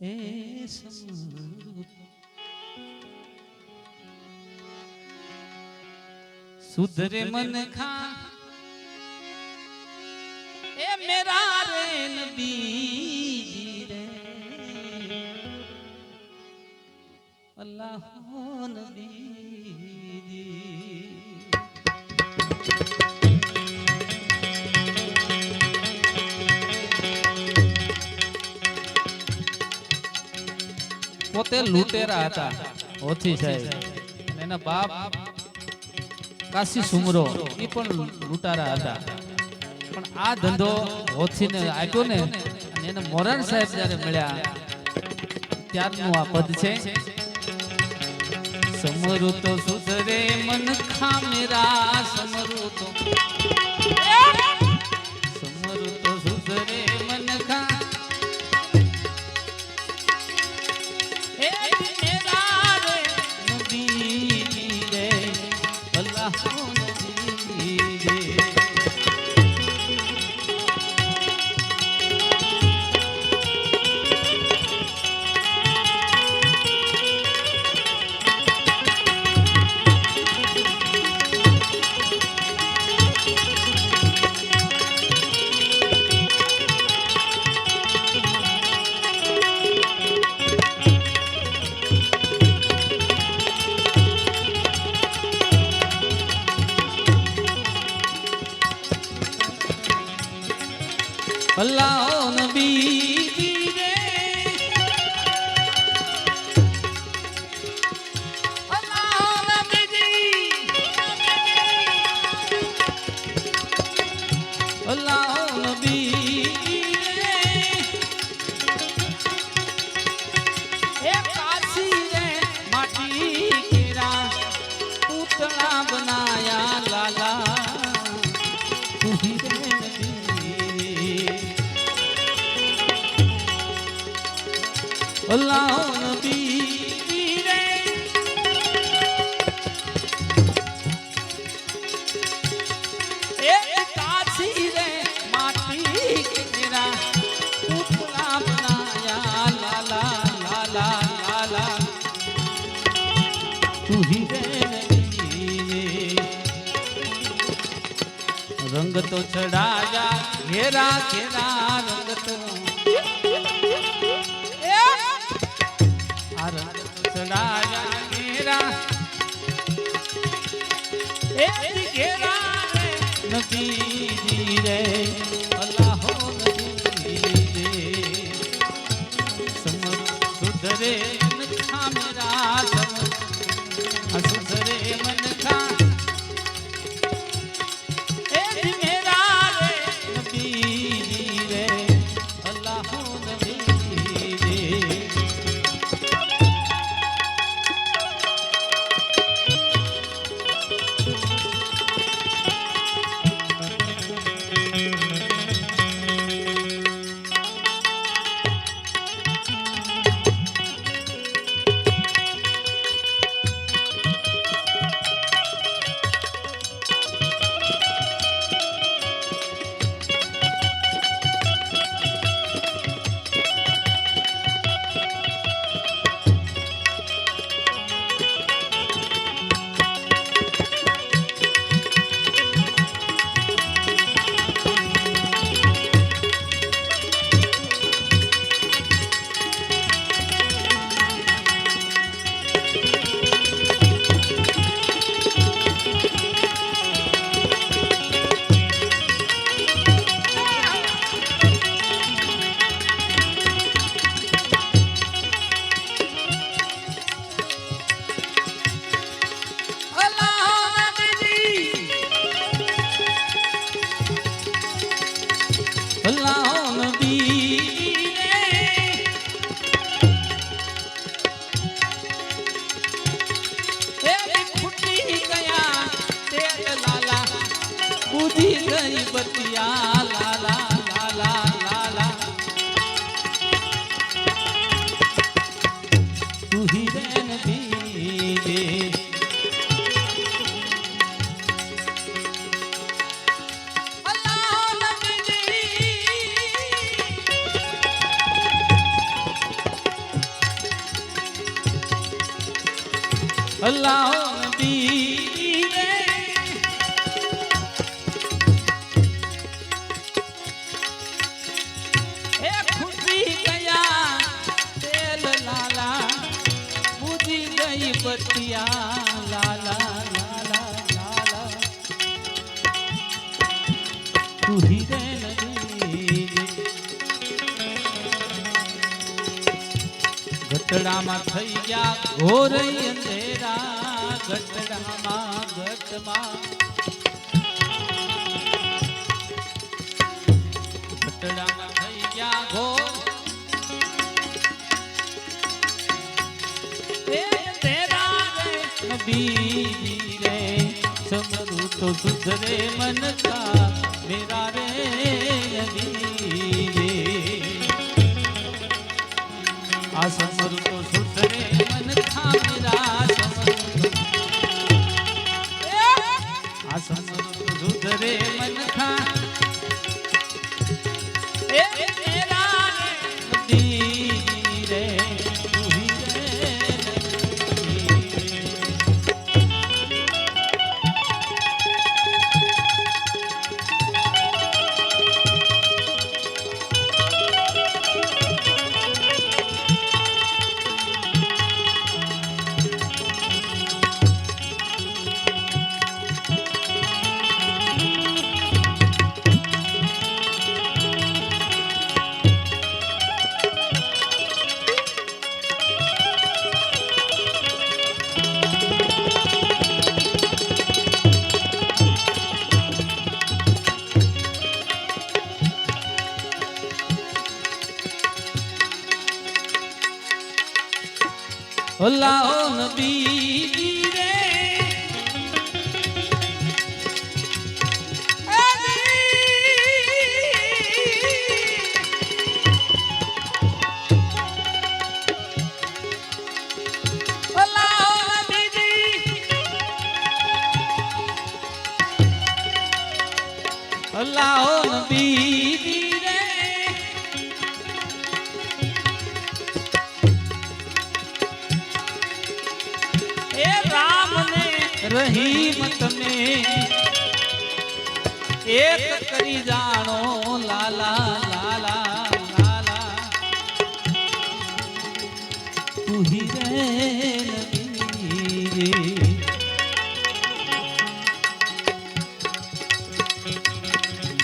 એ સુધરે મન ખા. એ મેરા રે નબી પોતે લૂંટેરા હતા. ઓથી સાહેબ એના બાપ કાશી સુમરો એ પણ લૂંટારા હતા. પણ આ ધંધો હોથીને આપ્યો ને અને એને મોરાણ સાહેબ જ્યારે મળ્યા ત્યારનું આ પદ છે. સમરુ તો સુધરે મન ખામેરા સમરુ તો અલ્લાહ નબી રંગ તો ચડાયા ઘેરા ઘેરા રંગ તો. ચડાયા ઘેરા એ ઘેરા તું લાલા લાલા લાલા તું હીરે ગટડામાં થઈ ગયા ઘોર અંધેરા ગટડામાં ગટમાં સમરું તો સુધરે મન કા મેરા રે નબી રે આ સમરું તો સુધરે મન ખામરા સમરું આ સમરું તો સુધરે અલ્લાહ નબી રે નબી રહીમ તમે એક કરી જાણો, લાલા લાલા લાલા. તું હી રે નબી રે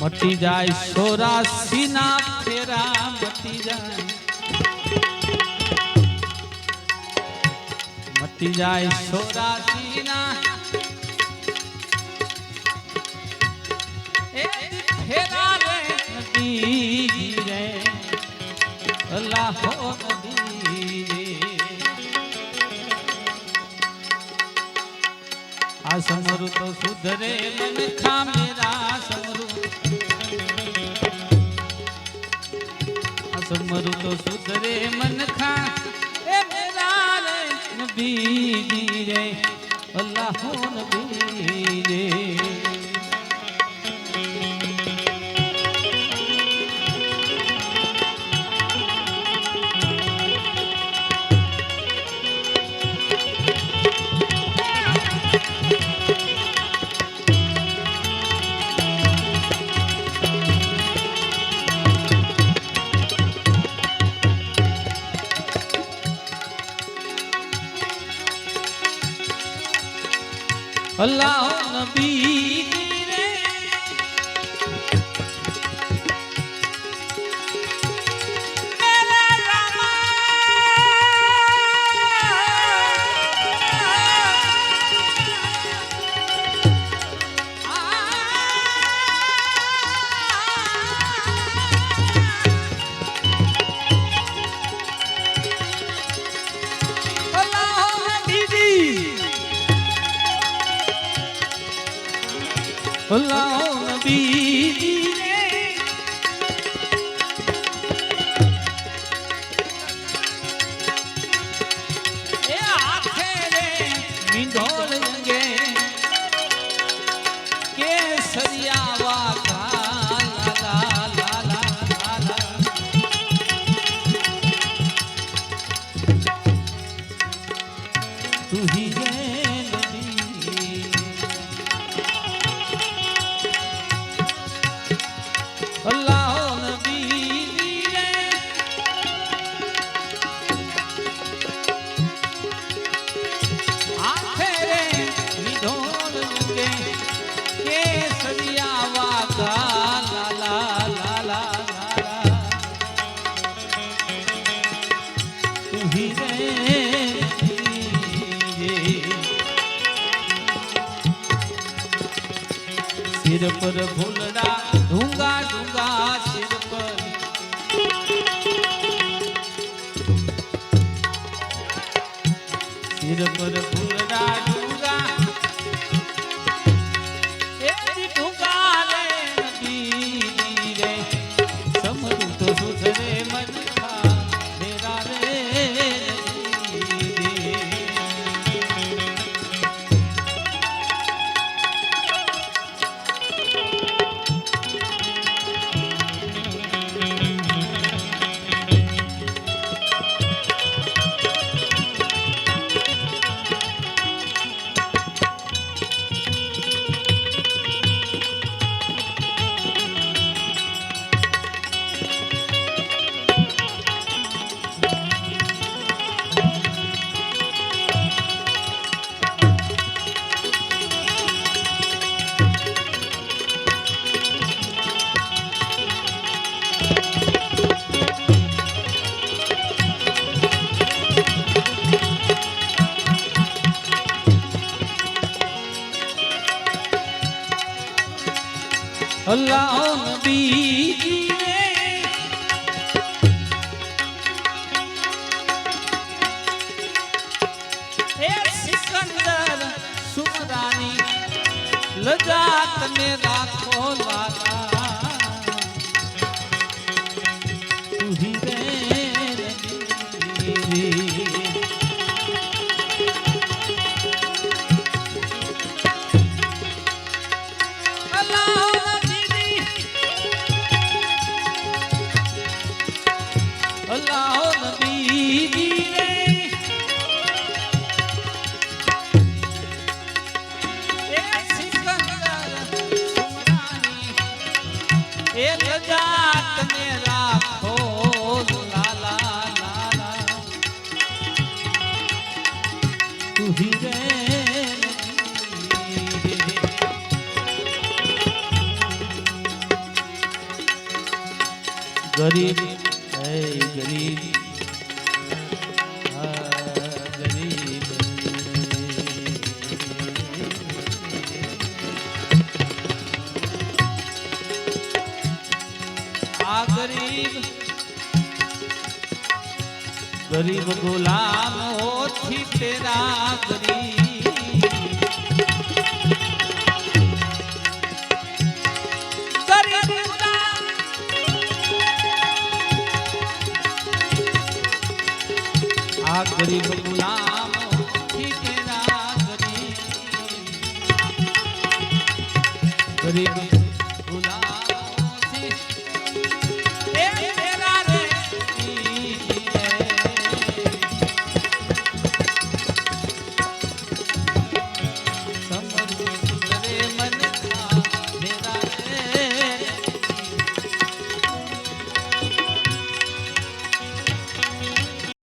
મટી જાય સોરાસી ના ફેરા, મટી જાય. મટી જાય સોરાસી ના ફેરા રે નદી રે અલ્લાહો નદી આ સમરું તો સુધરે મન ખા મેરા સમરું આ સમરું તો સુધરે મન ખા એ મેરા રે નબી રે અલ્લાહ નબી રે અલ્લાહ નબી રે એ આખે સિર પર ફૂલડા ઢૂંગા ઢૂંગા સિર પર સિર પર અલ્લાહ નબી રે હે સિકંદર સુમરાની લજા તમે રાખો લાલા તુહી રે નબી ગરીબ ગરીબ ગરીબ ગરીબ ગુલામ હોથી તેરા ગરીબ ગરીબ